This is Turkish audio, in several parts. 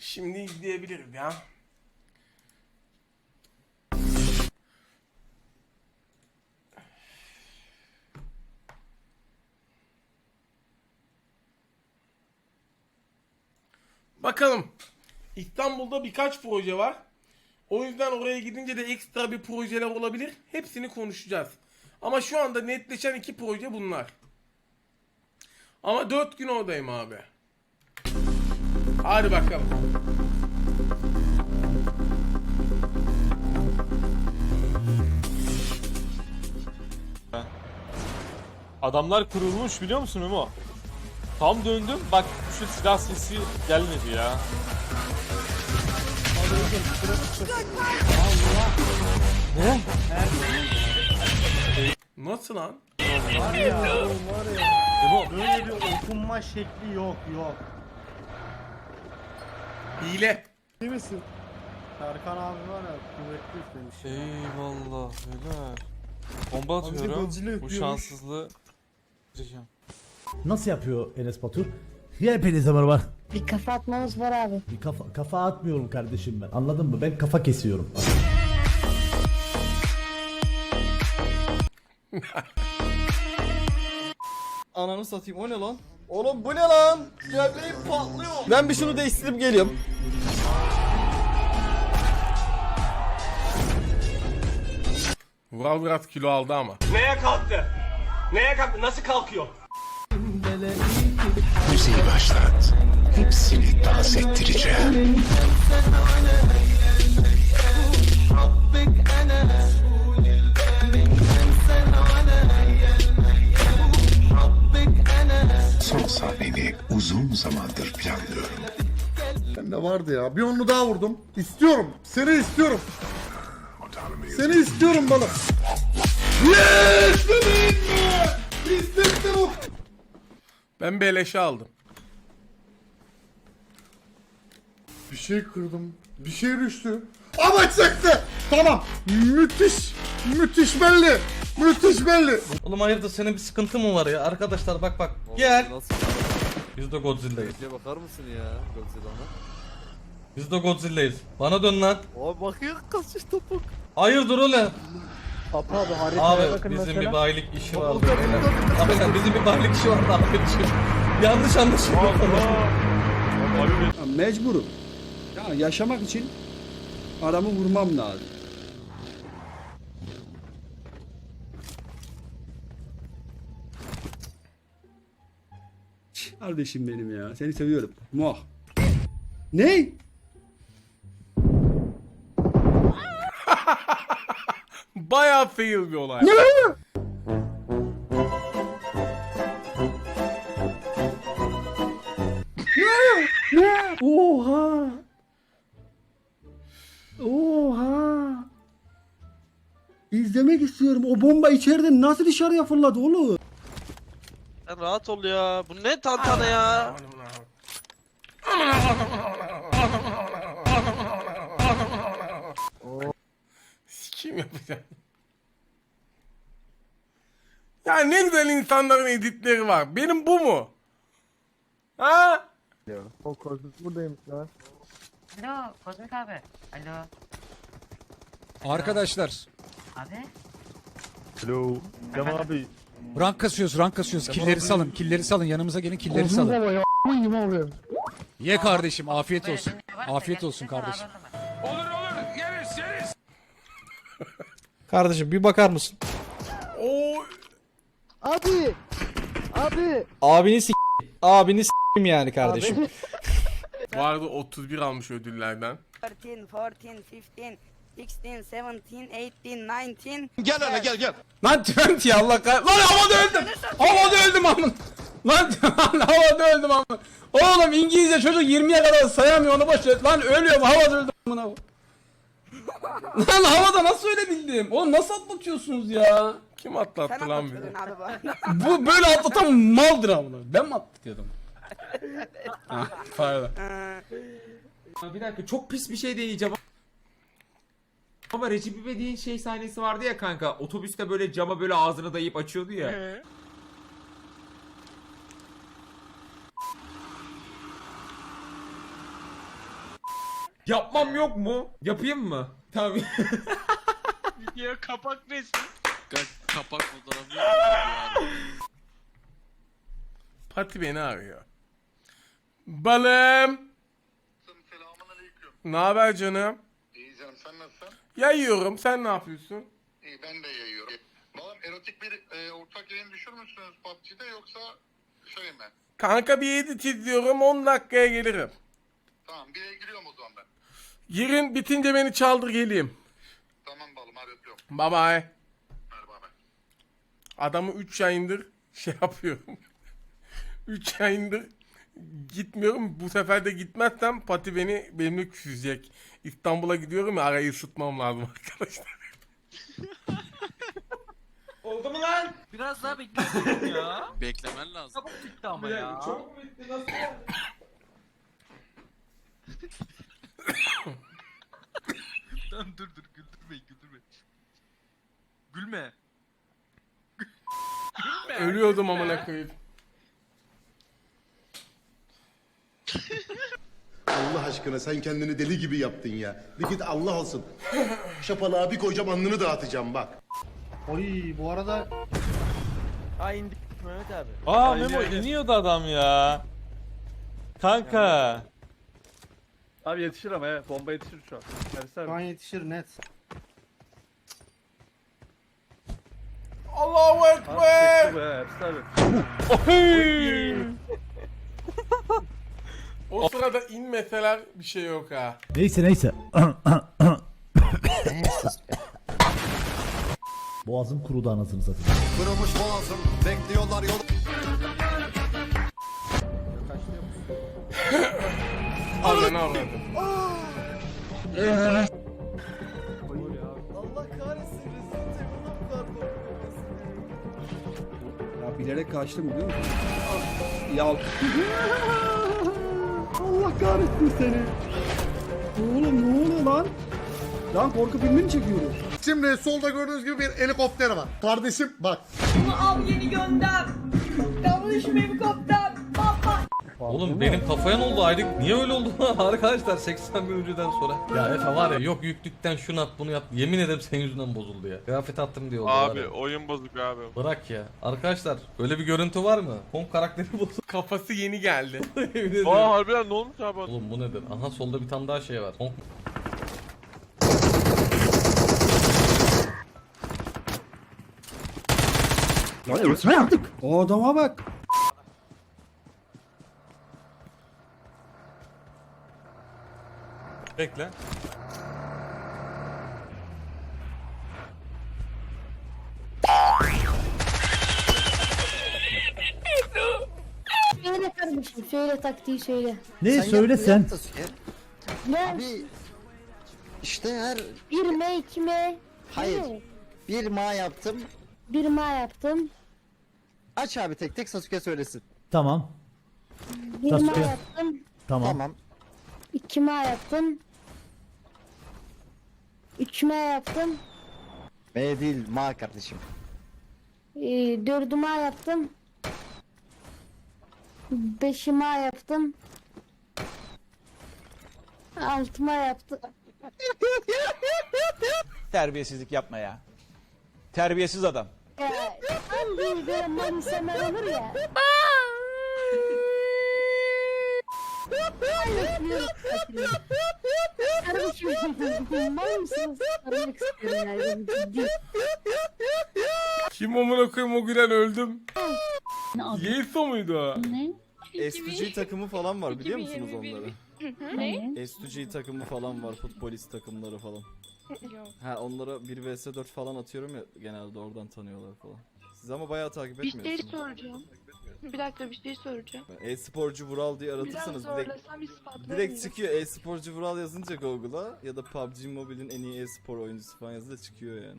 Şimdi izleyebilirim ya. Bakalım. İstanbul'da birkaç proje var. O yüzden oraya gidince de ekstra bir projeler olabilir. Hepsini konuşacağız. Ama şu anda netleşen iki proje bunlar. Ama 4 gün oradayım abi. Hadi bakalım. Adamlar kurulmuş biliyor musun Memo? Tam döndüm bak şu silah sesi gelmedi ya. Ne? Nasıl lan? Memo Böyle bir okunma şekli yok yok. Hile. İyi misin? Serkan abi var ya kuvvetli üflemiş. eyvallah helal. Bomba Abi de atıyorum. Godzilla Bu yapıyormuş. şanssızlığı gireceğim. Nasıl yapıyor Enes Batur? Hepinize merhaba. Bir kafa atmamız var abi. Bir kafa, kafa atmıyorum kardeşim ben. Anladın mı? Ben kafa kesiyorum. Ananı satayım o ne lan? Oğlum bu ne lan? Göbeğim patlıyor. Ben bir şunu değiştirip geliyorum. Vural biraz kilo aldı ama. Neye kalktı? Neye kalktı? Nasıl kalkıyor? Müziği başlat. Hepsini dans ettireceğim. Sahneni uzun zamandır planlıyorum. Bende vardı ya. Bir onlu daha vurdum. İstiyorum. Seni istiyorum. Seni istiyorum balık. Yes! İstektim o. Ben beleşe aldım. Bir şey kırdım. Bir şey düştü. Ama çıktı. Tamam. Müthiş. Müthiş belli. Müthiş belli. Oğlum hayırdır senin bir sıkıntın mı var ya? Arkadaşlar bak bak. Gel. Biz de Godzilla'yız. bakar mısın ya Godzilla'na? Biz de Godzilla'yız. Bana dön lan. Abi bakıyor kaçış topuk. Hayırdır oğlum? Papa abi haritaya Abi bakın bizim mesela. bir bayilik işi vardı. Abi sen bizim bir bayilik işi vardı arkadaşım. Yanlış anlaşıldı. Mecburum. Ya yaşamak için adamı vurmam lazım. Kardeşim benim ya. Seni seviyorum. Muah. Ne? Bayağı fail bir olay. Oha. Oha. İzlemek istiyorum. O bomba içeriden nasıl dışarıya fırladı oğlum? Rahat ol ya. Bu ne tantana ya? Sikim yapacağım. Ya ne güzel insanların editleri var. Benim bu mu? Ha? O kozmik buradayım ya. Alo Kozmik abi. Alo Arkadaşlar abi. Hello. Cem abi. Rank kasıyoruz rank kasıyoruz. Killeri salın killeri salın yanımıza gelin killeri Kozmik salın. baba ya. a**ın gibi oluyor. Ye kardeşim afiyet olsun. Afiyet olsun kardeşim. Kardeşim bir bakar mısın? Oo, Abi. Abi. Abini s*** Abini s***im yani kardeşim. bu arada 31 almış ödüllerden. 13, 14, 15, 16, 17, 18, 19. Gel hele gel gel. Lan Trent ya Allah kah... Lan havada öldüm. Havada öldüm amın. Lan havada öldüm amın. Oğlum İngilizce çocuk 20'ye kadar sayamıyor onu boş ver. Lan ölüyorum havada öldüm amına. Lan havada nasıl öyle bildim? Oğlum nasıl atlatıyorsunuz ya? Kim atlattı lan beni? Bu böyle atlatan maldır amına. Ben mi atlatıyordum? ah, pardon. Bir dakika çok pis bir şey deneyeceğim. Ama Recep İvedik'in şey sahnesi vardı ya kanka. Otobüste böyle cama böyle ağzını dayayıp açıyordu ya. Yapmam yok mu? Yapayım mı? Tamam. Ya kapak resmi. Kapak fotoğrafı Pati beni arıyor. Balım. Ne haber canım? İyi canım sen nasılsın? Yayıyorum. Sen ne yapıyorsun? İyi ben de yayıyorum. Oğlum erotik bir e, ortak yayın düşürmüşsünüz PUBG'de yoksa şey mi? Kanka bir edit izliyorum. 10 dakikaya gelirim. Tamam bir yere giriyorum o zaman ben. Girin bitince beni çaldır geleyim. Tamam balım hadi öpüyorum. Bye bye. Bay. Adamı 3 ayındır şey yapıyorum. 3 ayındır gitmiyorum. Bu sefer de gitmezsem Pati beni benimle küsecek. İstanbul'a gidiyorum ya arayı ısıtmam lazım arkadaşlar. Oldu mu lan? Biraz daha beklesin ya. Beklemen lazım. Çabuk bitti ama ya. Çok mu bitti nasıl yani? Tamam dur dur güldürme güldürme. Gülme. Ölüyordum amına koyayım. Allah aşkına sen kendini deli gibi yaptın ya. Bir git Allah olsun. Şapalığa bir koyacağım alnını dağıtacağım bak. Oy bu arada Aa indik Mehmet abi. Aa Memo iniyordu adam ya. Kanka. Abi yetişir ama he. Bomba yetişir şu an. Ersin şu an yetişir net. Allahu Ekber. be Ersin abi. O sırada inmeseler bir şey yok ha. Neyse neyse. Boğazım kurudu anasını satayım. Kırılmış boğazım bekliyorlar yol. Ananı avradım. Allah kahretsin rezil tekrar bu kadar korkuyorsun. Ya bilerek kaçtım biliyor musun? Ya. Kahretsin seni. Oğlum ne oluyor lan? Lan korku filmi mi çekiyoruz? Şimdi solda gördüğünüz gibi bir helikopter var. Kardeşim bak. Al yeni gönder. Mı helikopter? Oğlum benim kafaya ne oldu ayrı? Niye öyle oldu arkadaşlar 80 bin önceden sonra? Ya Efe var ya yok yüklükten şunu at bunu yap. Yemin ederim senin yüzünden bozuldu ya. Kıyafet attım diye oldu. var ya. oyun bozuk abi. Bırak ya. Arkadaşlar böyle bir görüntü var mı? Kong karakteri bozuldu. Kafası yeni geldi. Ederim. harbiden ne olmuş abi? Oğlum bu nedir? Aha solda bir tane daha şey var. Kong Lan öğretmen yaptık. O adama bak. Bekle. Söyle kardeşim söyle taktiği söyle. Ne söyle sen. Ne? İşte her Bir mi iki mi? Hayır. Bir ma yaptım. Bir ma yaptım. Aç abi tek tek Sasuke söylesin. Tamam. Bir Sasuke. ma yaptım. Tamam. Tamam. İki ma yaptım. Üç ma yaptım. M değil ma kardeşim. Ee, dördü ma yaptım. Beşi ma yaptım. Altı ma yaptım. Terbiyesizlik yapma ya. Terbiyesiz adam. Ya, tam bir böyle mal insanlar olur ya. Kardeşim mal mısınız? Aramak istiyorum yani. Ciddi. Kim amına koyayım o gülen öldüm. Yeiso muydu o? S2G takımı falan var biliyor musunuz onları? Ne? S2G takımı falan var, futbolist takımları falan. Ha onlara 1 vs 4 falan atıyorum ya genelde oradan tanıyorlar falan. Siz ama bayağı takip Bir şey etmiyorsunuz. soracağım. Bir dakika bir şey soracağım. E-sporcu Vural diye aratırsanız direkt direkt çıkıyor. E-sporcu Vural yazınca Google'a ya da PUBG Mobile'in en iyi e-spor oyuncusu falan yazınca çıkıyor yani.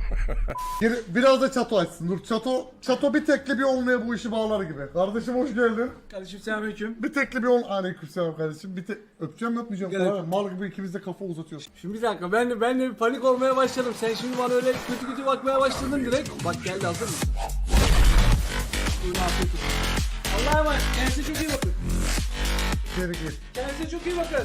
Bir- Biraz da çato açsın. Dur çato çato bir tekli bir olmaya bu işi bağlar gibi. Kardeşim hoş geldin. Kardeşim selamünaleyküm. Bir tekli bir ol. Aleykümselam kardeşim. Bir tek öpeceğim mi öpmeyeceğim. Gerek Karar ver. Mal gibi ikimiz de kafa uzatıyoruz. Şimdi bir dakika ben de, ben de bir panik olmaya başladım. Sen şimdi bana öyle kötü kötü bakmaya başladın direkt. Bak geldi hazır mısın? Buyurun afiyet olsun. Allah'a emanet. Kendinize çok iyi bakın. İçeri gir. Kendinize çok iyi bakın.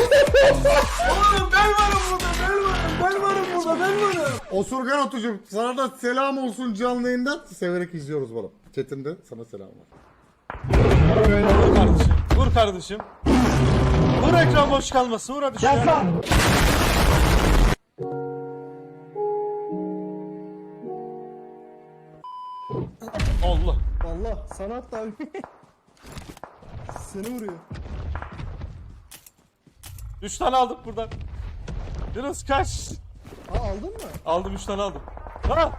Oğlum ben varım burada, ben varım, ben varım burada, ben varım. Osurgan Otucuğum sana da selam olsun canlı yayından. Severek izliyoruz bana. Chat'inde sana selam var. Vur kardeşim. Vur kardeşim. Vur ekran boş kalmasın. Vur hadi şuraya. Allah. Allah sana hatta abi. Seni vuruyor. Üç tane aldık buradan. Yunus kaç. Aa aldın mı? Aldım üç tane aldım. Ha!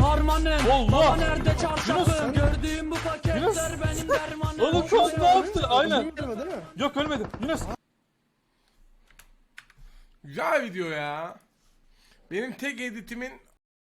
Harmanım. Allah! nerede çarşafım? Gördüğüm bu paketler Yunus! benim dermanım. Oğlum çok ne yaptı? Aynen. Bilmiyorum değil mi? Yok ölmedi. Yunus. Güzel video ya. Benim tek editimin